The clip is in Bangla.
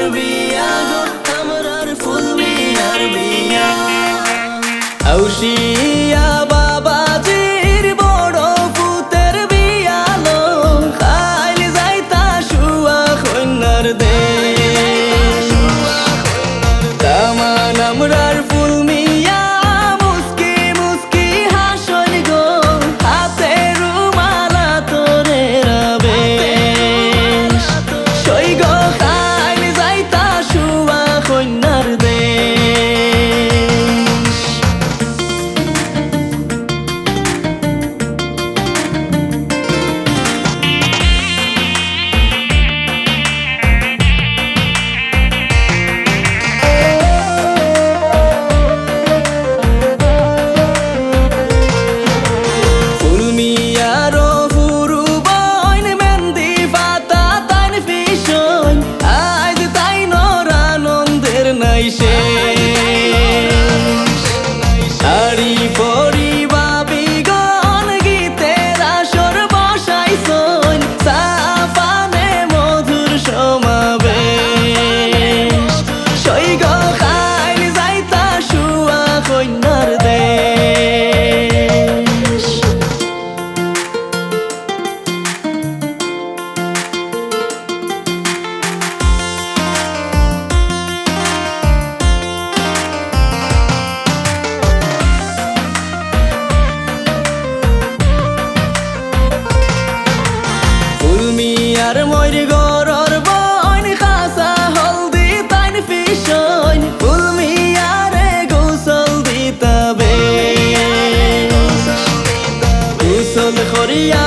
عربية أمرار فوز بعربية أوشية আর ময়ূর গরর বন কাঁচা হলদি তাইন পিছন ফুলমি আরে গোসল দিতাবে। গোসল করিয়া